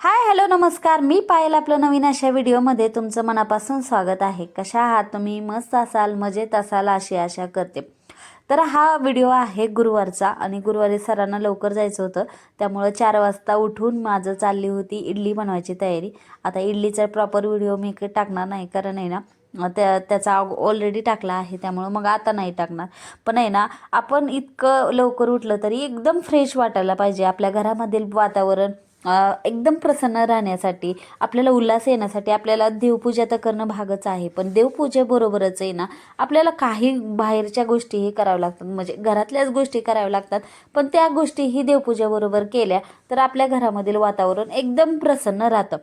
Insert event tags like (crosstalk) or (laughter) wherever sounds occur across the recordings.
Hi hello नमस्कार. मी पायल आपलं नवीन अशा व्हिडिओमध्ये तुमचं मनापासून स्वागत आहे. कशा आहात तुम्ही? मस्त असाल मजेत असाल अशी आशा करते. तर हा व्हिडिओ आहे गुरुवारचा आणि गुरुवारी सरांना लवकर जायचं होतं. त्यामुळं चार वाजता उठून माझं चालली होती इडली बनवायची तयारी. आता इडलीचा प्रॉपर व्हिडिओ मी काही टाकणार नाही कारण आहे ना त्या त्याचा ऑलरेडी टाकला आहे. त्यामुळं मग आता नाही टाकणार. पण आहे ना आपण इतकं लवकर उठलं तरी एकदम फ्रेश वाटायला पाहिजे. आपल्या घरामधील वातावरण एकदम प्रसन्न राहण्यासाठी आपल्याला उल्हास येण्यासाठी आपल्याला देवपूजा तर करणं भागच आहे. पण देवपूजेबरोबरच आहे ना आपल्याला काही बाहेरच्या गोष्टीही कराव्या लागतात. म्हणजे घरातल्याच गोष्टी कराव्या लागतात. पण त्या गोष्टीही देवपूजेबरोबर केल्या तर आपल्या घरामधील वातावरण एकदम प्रसन्न राहतं.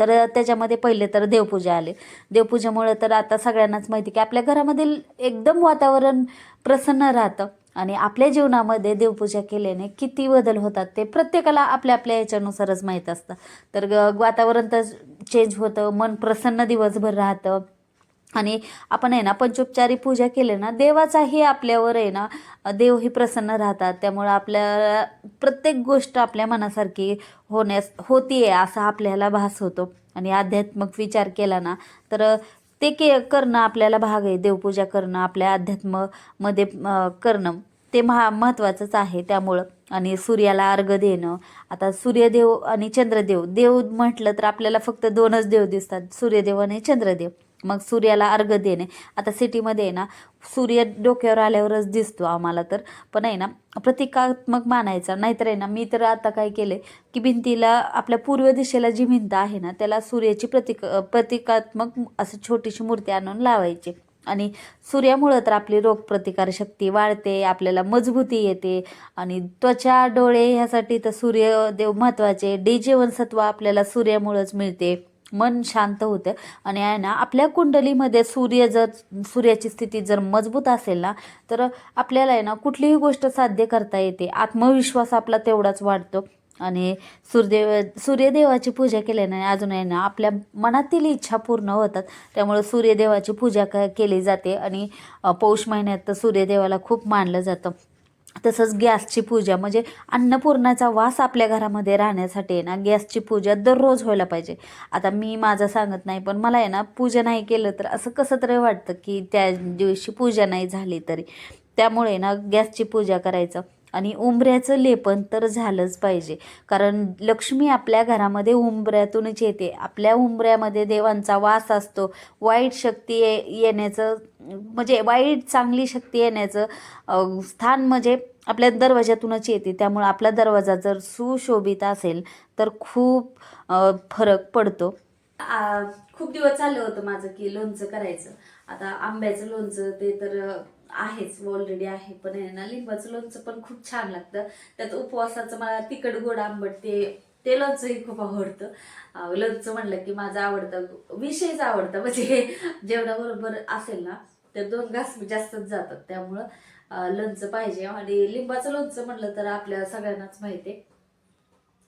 तर त्याच्यामध्ये पहिले तर देवपूजा आले. देवपूजेमुळे तर आता सगळ्यांनाच माहिती की आपल्या घरामधील एकदम वातावरण प्रसन्न राहतं. आणि आपल्या जीवनामध्ये देवपूजा केल्याने किती बदल होतात ते प्रत्येकाला आपल्या आपल्या याच्यानुसारच माहीत असतं. तर ग- वातावरण तर चेंज होतं मन प्रसन्न दिवसभर राहतं. आणि आपण आहे ना पंचोपचारी पूजा केली ना देवाचाही आपल्यावर आहे ना देवही प्रसन्न राहतात. त्यामुळं आपल्या प्रत्येक गोष्ट आपल्या मनासारखी होण्यास होती आहे असा आपल्याला भास होतो. आणि आध्यात्मिक विचार केला ना तर ते के करणं आपल्याला भाग आहे. देवपूजा करणं आपल्या अध्यात्ममध्ये करणं ते महा महत्त्वाचंच आहे त्यामुळं. आणि सूर्याला अर्घ देणं. आता सूर्यदेव आणि चंद्रदेव देव म्हटलं तर आपल्याला फक्त दोनच देव दिसतात. सूर्यदेव आणि चंद्रदेव. मग सूर्याला अर्घ देणे. आता सिटीमध्ये आहे ना सूर्य डोक्यावर आल्यावरच दिसतो आम्हाला तर. पण आहे ना प्रतिकात्मक मानायचा. नाहीतर आहे ना मी तर आता काय केले की भिंतीला आपल्या पूर्व दिशेला जी भिंत आहे ना त्याला सूर्याची प्रतिक प्रतिकात्मक असं छोटीशी मूर्ती आणून लावायची. आणि सूर्यामुळं तर आपली रोगप्रतिकारशक्ती वाढते आपल्याला मजबूती येते. आणि त्वचा डोळे ह्यासाठी तर सूर्यदेव महत्त्वाचे डी जीवनसत्व आपल्याला सूर्यामुळंच मिळते. मन शांत होतं. आणि आहे ना आपल्या कुंडलीमध्ये सूर्य जर सूर्याची स्थिती जर मजबूत असेल ना तर आपल्याला आहे ना कुठलीही गोष्ट साध्य करता येते. आत्मविश्वास आपला तेवढाच वाढतो. आणि सूर्यदेव सूर्यदेवाची पूजा केल्याने अजून आहे ना आपल्या मनातील इच्छा पूर्ण होतात. त्यामुळे सूर्यदेवाची पूजा क केली जाते. आणि पौष महिन्यात तर सूर्यदेवाला खूप मानलं जातं. तसंच गॅसची पूजा म्हणजे अन्नपूर्णाचा वास आपल्या घरामध्ये राहण्यासाठी आहे ना गॅसची पूजा दररोज व्हायला पाहिजे. आता मी माझं सांगत नाही पण मला आहे ना पूजा नाही केलं तर असं कसं तरी वाटतं की त्या दिवशी पूजा नाही झाली तरी. त्यामुळे ना गॅसची पूजा करायचं. आणि उंबऱ्याचं लेपन तर झालंच पाहिजे. कारण लक्ष्मी आपल्या घरामध्ये उंबऱ्यातूनच येते. आपल्या उंबऱ्यामध्ये देवांचा वास असतो. वाईट शक्ती ये येण्याचं म्हणजे वाईट चांगली शक्ती येण्याचं स्थान म्हणजे आपल्या दरवाजातूनच येते. त्यामुळे आपला दरवाजा जर सुशोभित असेल तर खूप फरक पडतो. खूप दिवस चाललं होतं माझं की लोणचं करायचं. आता आंब्याचं लोणचं ते तर आहेच ऑलरेडी आहे. पण आहे ना लिंबाचं लोणचं पण खूप छान लागतं. त्यात उपवासाचं मला तिखट गोड आंबट ते ते लोणचंही खूप आवडतं. लोणचं म्हणलं की माझं आवडतं विषयच आवडतं. म्हणजे जेवणाबरोबर असेल ना तर दोन घास जास्तच जातात. त्यामुळं लोणचं पाहिजे. आणि लिंबाचं लोणचं म्हणलं तर आपल्या सगळ्यांनाच माहिती आहे.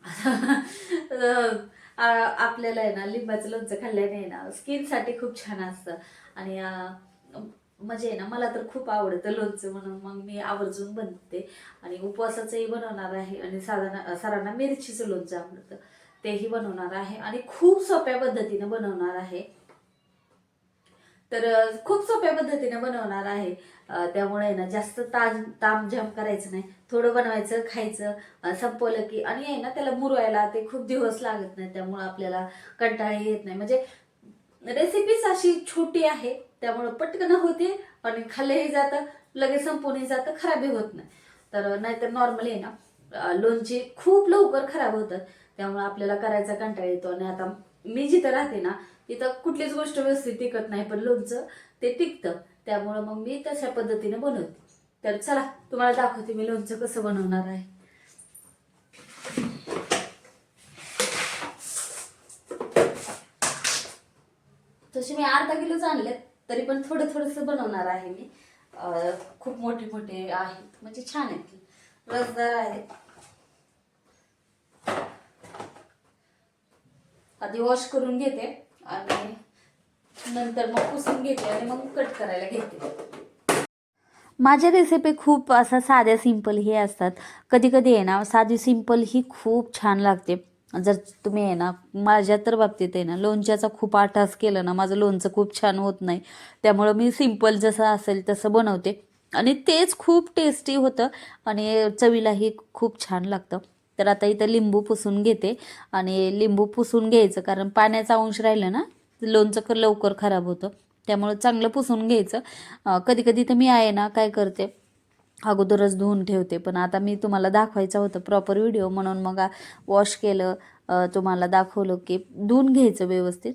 (laughs) आपल्याला आहे ना लिंबाचं लोणचं खाल्ल्याने आहे ना स्किनसाठी खूप छान असतं. आणि मजा म्हणजे आहे ना. मला तर खूप आवडतं लोणचं म्हणून. मग मी आवर्जून बनते आणि उपवासाचंही बनवणार आहे. आणि साधारण सरांना मिरचीचं लोणचं आवडतं. तेही बनवणार आहे. आणि खूप सोप्या पद्धतीने बनवणार आहे. तर खूप सोप्या पद्धतीने बनवणार आहे. त्यामुळे आहे ना जास्त ताज तामझाम करायचं नाही. थोडं बनवायचं खायचं संपवलं की आणि आहे ना त्याला मुरवायला ते खूप दिवस लागत नाही. त्यामुळं आपल्याला कंटाळा येत नाही. म्हणजे रेसिपीच अशी छोटी आहे. त्यामुळं पटकन होते आणि खाल्लंही जातं लगेच संपूनही जातं खराबही होत नाही. तर नाहीतर नॉर्मली आहे ना. लोणचे खूप लवकर खराब होतात. त्यामुळे आपल्याला करायचा कंटाळा येतो. आणि आता मी जिथं राहते ना तिथं कुठलीच गोष्ट व्यवस्थित टिकत नाही पण लोणचं ते टिकतं. त्यामुळं मग मी तशा पद्धतीने बनवते. तर चला तुम्हाला दाखवते मी लोणचं कसं बनवणार आहे. तसे मी अर्धा किलोच आणलेत. तरी पण थोडं थोडंसं बनवणार आहे मी. खूप मोठे मोठे आहेत म्हणजे छान आहेत. रसदार आहेत. आधी वॉश करून घेते आणि नंतर मग पुसून घेते आणि मग कट करायला घेते. माझ्या रेसिपी खूप असा साध्या सिंपल ही असतात. कधी कधी आहे ना साधी सिंपल ही खूप छान लागते. जर तुम्ही आहे ना माझ्या तर बाबतीत आहे ना लोणच्याचा खूप आठास केलं ना माझं लोणचं खूप छान होत नाही. त्यामुळं मी सिंपल जसं असेल तसं बनवते. आणि तेच खूप टेस्टी होतं आणि चवीलाही खूप छान लागतं. तर आता इथं लिंबू पुसून घेते आणि लिंबू पुसून घ्यायचं कारण पाण्याचा अंश राहिला ना लोणचं क लवकर खराब होतं. त्यामुळं चांगलं पुसून घ्यायचं. कधी कधी तर मी आहे ना काय करते अगोदरच धुवून ठेवते. पण आता मी तुम्हाला दाखवायचं होतं प्रॉपर व्हिडिओ म्हणून. मग वॉश केलं तुम्हाला दाखवलं की धुवून घ्यायचं व्यवस्थित.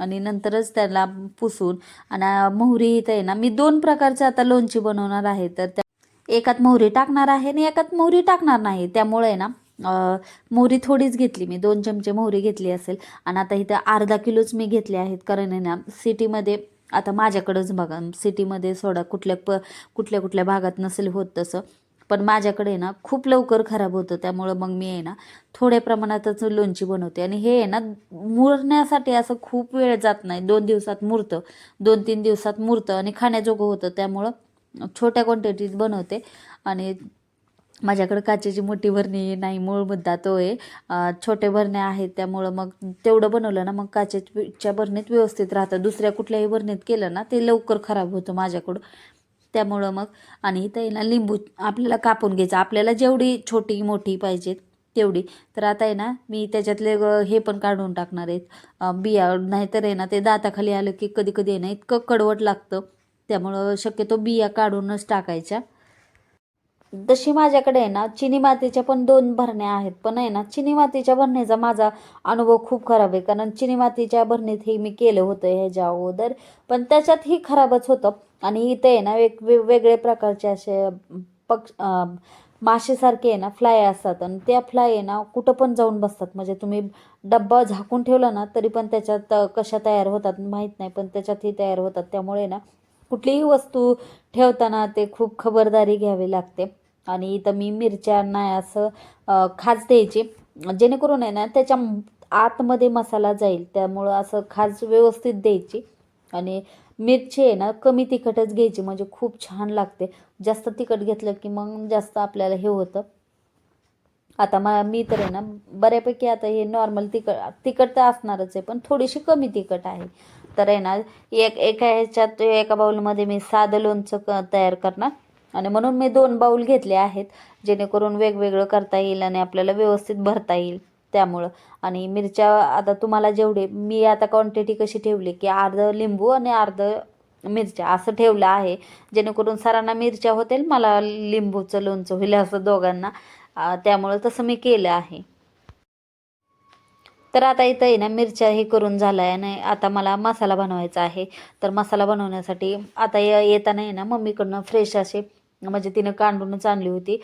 आणि नंतरच त्याला पुसून. आणि मोहरी इथं आहे ना मी दोन प्रकारचे आता लोणची बनवणार आहे. तर त्या एकात मोहरी टाकणार आहे आणि एकात मोहरी टाकणार नाही. त्यामुळे आहे ना मोहरी थोडीच घेतली मी. दोन चमचे मोहरी घेतली असेल. आणि आता इथं अर्धा किलोच मी घेतले आहेत. कारण आहे ना सिटीमध्ये आता माझ्याकडंच बघा सिटीमध्ये सोडा कुठल्या प कुठल्या कुठल्या भागात नसेल होत तसं. पण माझ्याकडे ना खूप लवकर खराब होतं त्यामुळं मग मी आहे ना थोड्या प्रमाणातच लोणची बनवते. आणि हे आहे ना मुरण्यासाठी असं खूप वेळ जात नाही. दोन दिवसात मुरतं दोन तीन दिवसात मुरतं आणि खाण्याजोगं होतं त्यामुळं छोट्या क्वांटिटीत बनवते. आणि माझ्याकडं काचेची मोठी भरणी नाही मूळ मुद्दा तो आहे. छोटे भरण्या आहेत त्यामुळं मग तेवढं बनवलं ना मग काचेच्या भरणीत व्यवस्थित राहतं. दुसऱ्या कुठल्याही भरणीत केलं ना ते लवकर खराब होतं माझ्याकडं त्यामुळं मग आणि इथं आहे ना लिंबू आपल्याला कापून घ्यायचं. आपल्याला जेवढी छोटी मोठी पाहिजेत तेवढी. तर आता आहे ना मी त्याच्यातले हे पण काढून टाकणार आहेत. बिया नाहीतर आहे ना ते दाताखाली आलं की कधी कधी आहे ना इतकं कडवट लागतं. त्यामुळं शक्यतो बिया काढूनच टाकायच्या. तशी माझ्याकडे आहे ना चिनी मातीच्या पण दोन भरण्या आहेत. पण आहे ना चिनी मातीच्या भरणीचा माझा अनुभव खूप खराब आहे. कारण चिनी मातीच्या भरणीत हे मी केलं होतं ह्याच्या अगोदर. पण त्याच्यातही खराबच होतं. आणि इथे आहे ना वेग वेगवेगळे प्रकारचे असे पक्ष माशेसारखे मासेसारखे आहे ना फ्लाय असतात. आणि त्या फ्लाय आहे ना कुठं पण जाऊन बसतात. म्हणजे तुम्ही डब्बा झाकून ठेवला ना तरी पण त्याच्यात कशा तयार होतात माहीत नाही. पण त्याच्यातही तयार होतात. त्यामुळे ना कुठलीही वस्तू ठेवताना ते खूप खबरदारी घ्यावी लागते. आणि इथं मी मिरच्यांना असं खाज द्यायची. जेणेकरून आहे ना त्याच्या आतमध्ये मसाला जाईल. त्यामुळं असं खाज व्यवस्थित द्यायची. आणि मिरची आहे ना कमी तिखटच घ्यायची. म्हणजे खूप छान लागते. जास्त तिखट घेतलं की मग जास्त आपल्याला हे होतं. आता मला मी तर आहे ना बऱ्यापैकी आता हे नॉर्मल तिखट तिखट तर असणारच आहे. पण थोडीशी कमी तिखट आहे. तर आहे ना एक एका ह्याच्यात एका बाऊलमध्ये मी साधं लोणचं क तयार करणार. आणि म्हणून मी दोन बाऊल घेतले आहेत जेणेकरून वेगवेगळं करता येईल आणि आपल्याला व्यवस्थित भरता येईल त्यामुळं. आणि मिरच्या आता तुम्हाला जेवढे मी आता क्वांटिटी कशी ठेवली की अर्ध लिंबू आणि अर्ध मिरच्या असं ठेवलं आहे जेणेकरून सरांना मिरच्या होतील मला लिंबूचं लोणचं होईल असं दोघांना. त्यामुळं तसं मी केलं आहे. तर आता इथं आहे ना मिरच्या हे करून झाला आहे आणि आता मला मसाला बनवायचा आहे. तर मसाला बनवण्यासाठी आता ये येताना आहे ना मम्मीकडनं फ्रेश असे म्हणजे तिनं कांडूनच आणली होती.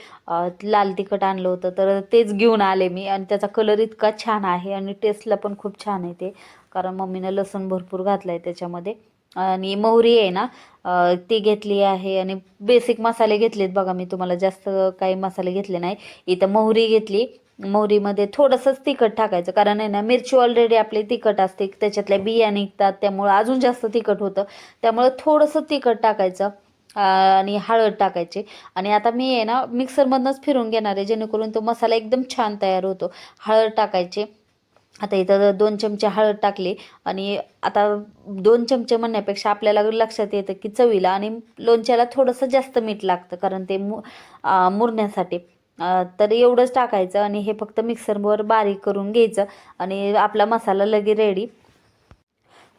लाल तिखट आणलं होतं तर तेच घेऊन आले मी आणि त्याचा कलर इतका छान आहे आणि टेस्टला पण खूप छान आहे ते. कारण मम्मीनं लसूण भरपूर घातलं आहे त्याच्यामध्ये. आणि मोहरी आहे ना ती घेतली आहे आणि बेसिक मसाले घेतलेत बघा मी तुम्हाला जास्त काही मसाले घेतले नाही. इथं मोहरी घेतली. मोहरीमध्ये थोडंसंच तिखट टाकायचं कारण आहे ना मिरची ऑलरेडी आपली तिखट असते त्याच्यातल्या बिया निघतात त्यामुळं अजून जास्त तिखट होतं. त्यामुळं थोडंसं तिखट टाकायचं. आणि हळद टाकायची. आणि आता मी आहे ना मिक्सरमधनंच फिरून घेणार आहे जेणेकरून तो मसाला एकदम छान तयार होतो. हळद टाकायची. आता इथं दोन चमचे हळद टाकली आणि आता दोन चमचे म्हणण्यापेक्षा आपल्याला लक्षात येतं की चवीला आणि लोणच्याला थोडंसं जास्त मीठ लागतं कारण ते मु मुरण्यासाठी. तर एवढंच टाकायचं आणि हे फक्त मिक्सरवर बारीक करून घ्यायचं आणि आपला मसाला लगे रेडी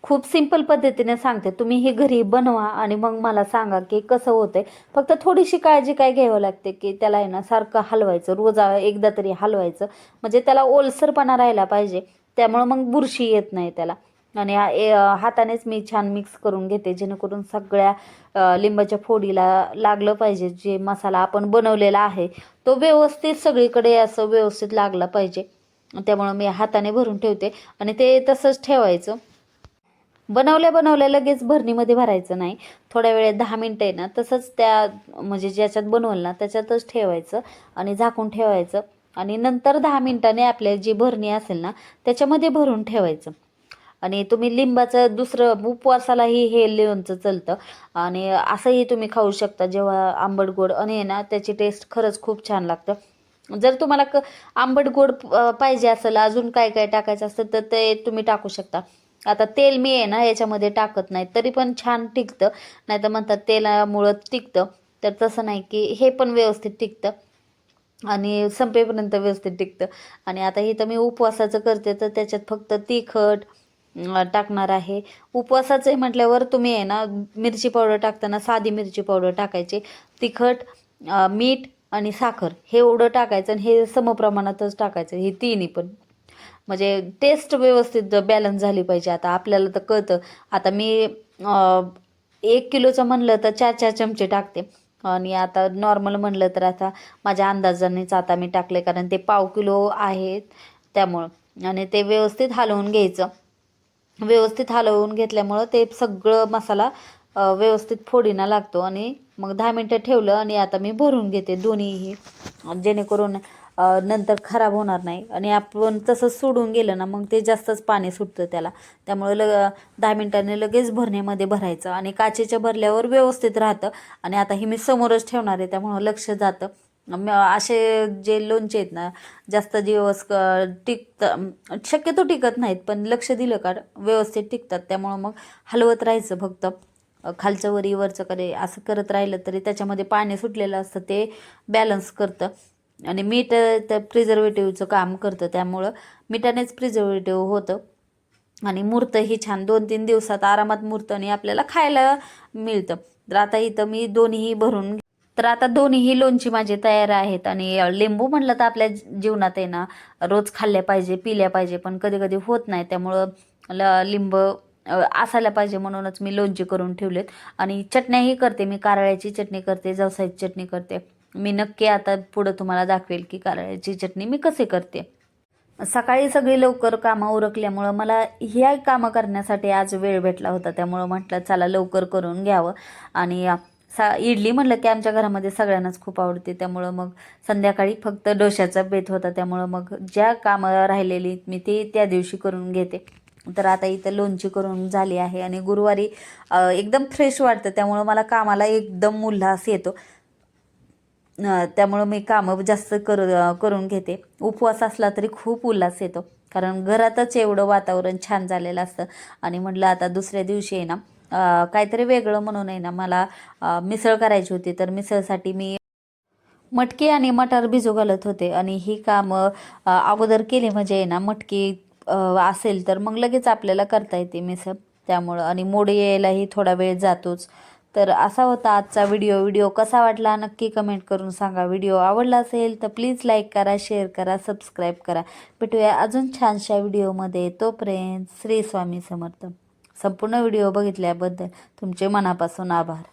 खूप सिंपल पद्धतीने सांगते. तुम्ही हे घरी बनवा आणि मग मला सांगा की कसं होतंय. फक्त थोडीशी काळजी काय घ्यावं लागते की त्याला आहे ना सारखं हलवायचं. रोज एकदा तरी हलवायचं. म्हणजे त्याला ओलसरपणा राहिला पाहिजे. त्यामुळं मग बुरशी येत नाही त्याला. आणि ए- हातानेच मी छान मिक्स करून घेते. जेणेकरून सगळ्या लिंबाच्या फोडीला लागलं पाहिजे. जे मसाला आपण बनवलेला आहे तो व्यवस्थित सगळीकडे असं व्यवस्थित लागला पाहिजे. त्यामुळं मी हाताने भरून ठेवते. आणि ते तसंच ठेवायचं. बनवल्या बनवल्या लगेच भरणीमध्ये भरायचं नाही. थोड्या वेळेत दहा मिनटं आहे ना तसंच त्या म्हणजे ज्याच्यात बनवलं ना त्याच्यातच ठेवायचं आणि झाकून ठेवायचं. आणि नंतर दहा मिनटाने आपल्या जी भरणी असेल ना त्याच्यामध्ये भरून ठेवायचं. आणि तुम्ही लिंबाचं दुसरं उपवासालाही हे लोणचं चलतं. आणि असंही तुम्ही खाऊ शकता जेव्हा आंबट गोड आणि आहे ना त्याची टेस्ट खरंच खूप छान लागतं. जर तुम्हाला क आंबट गोड पाहिजे असेल अजून काय काय टाकायचं असतं तर ते तुम्ही टाकू शकता. आता तेल मी आहे ना याच्यामध्ये टाकत नाही. तरी पण छान टिकतं. नाही तर म्हणतात तेलामुळं टिकतं. तर तसं नाही की हे पण व्यवस्थित टिकतं. आणि संपेपर्यंत व्यवस्थित टिकतं. आणि आता इथं मी उपवासाचं करते तर त्याच्यात फक्त तिखट टाकणार आहे. उपवासाचं आहे म्हटल्यावर तुम्ही आहे ना मिरची पावडर टाकताना साधी मिरची पावडर टाकायची. तिखट मीठ आणि साखर हे एवढं टाकायचं आणि हे समप्रमाणातच टाकायचं. हे तिन्ही पण. म्हणजे टेस्ट व्यवस्थित बॅलन्स झाली पाहिजे. आता आपल्याला तर कळतं. आता मी एक किलोचं म्हणलं तर चार चार चमचे टाकते. आणि आता नॉर्मल म्हणलं तर आता माझ्या अंदाजानेच आता मी टाकले कारण ते पाव किलो आहेत त्यामुळं. आणि ते व्यवस्थित हलवून घ्यायचं. व्यवस्थित हलवून घेतल्यामुळं ते सगळं मसाला व्यवस्थित फोडीना लागतो. आणि मग दहा मिनटं ठेवलं आणि आता मी भरून घेते दोन्हीही. जेणेकरून नंतर खराब होणार नाही. आणि आपण तसं सोडून गेलं ना मग ते जास्तच पाणी सुटतं त्याला. त्यामुळे लग दहा मिनटांनी लगेच भरण्यामध्ये भरायचं आणि काचेच्या भरल्यावर व्यवस्थित राहतं. आणि आता हे मी समोरच ठेवणार आहे त्यामुळं लक्ष जातं. म- असे जे लोणचे आहेत ना जास्त दिवस क- टिकतं शक्यतो टिकत नाहीत पण लक्ष दिलं का व्यवस्थित टिकतात. त्यामुळं मग हलवत राहायचं फक्त. खालचं वरी वरचं करे असं करत राहिलं तरी त्याच्यामध्ये पाणी सुटलेलं असतं ते बॅलन्स करतं. आणि मीठ त्या तर प्रिझर्वेटिव्हचं काम करतं. त्यामुळं मिठानेच प्रिझर्वेटिव्ह होतं. आणि मूर्त ही छान दोन तीन दिवसात आरामात मुरतं आणि आपल्याला खायला मिळतं. तर आता इथं मी दोन्हीही भरून तर आता दोन्हीही लोणची माझी तयार आहेत. आणि लिंबू म्हटलं तर आपल्या जीवनात आहे ना रोज खाल्ल्या पाहिजे पिल्या पाहिजे पण कधी कधी होत नाही. त्यामुळं ल लिंब असायला पाहिजे म्हणूनच मी लोणची करून ठेवलेत. आणि चटण्याही करते मी. कारळ्याची चटणी करते जवसाची चटणी करते. मी नक्की आता पुढं तुम्हाला दाखवेल की कारळ्याची चटणी मी कसे करते. सकाळी सगळी लवकर कामं उरकल्यामुळं मला ह्या कामं करण्यासाठी आज वेळ भेटला होता. त्यामुळं म्हटलं चला लवकर करून घ्यावं. आणि सा इडली म्हटलं की आमच्या घरामध्ये सगळ्यांनाच खूप आवडते. त्यामुळं मग संध्याकाळी फक्त डोश्याचा बेत होता. त्यामुळं मग ज्या कामं राहिलेली मी ते त्या दिवशी करून घेते. तर आता इथं लोणची करून झाली आहे आणि गुरुवारी एकदम फ्रेश वाटतं. त्यामुळं मला कामाला एकदम उल्हास येतो. त्यामुळं मी कामं जास्त कर करून घेते. उपवास असला तरी खूप उल्हास येतो. कारण घरातच एवढं वातावरण छान झालेलं असतं. आणि म्हटलं आता दुसऱ्या दिवशी आहे ना काहीतरी वेगळं म्हणून आहे ना मला मिसळ करायची होती. तर मिसळसाठी मी मटकी आणि मटार भिजू घालत होते. आणि ही कामं अगोदर केली म्हणजे आहे ना मटकी असेल तर मग लगेच आपल्याला करता येते मिसळ. त्यामुळं आणि मोड यायलाही थोडा वेळ जातोच. तर असा होता आजचा व्हिडिओ व्हिडिओ कसा वाटला नक्की कमेंट करून सांगा. व्हिडिओ आवडला असेल तर प्लीज लाईक करा शेअर करा सबस्क्राईब करा. भेटूया अजून छानशा व्हिडिओमध्ये तोपर्यंत श्री स्वामी समर्थ. संपूर्ण व्हिडिओ बघितल्याबद्दल तुमचे मनापासून आभार.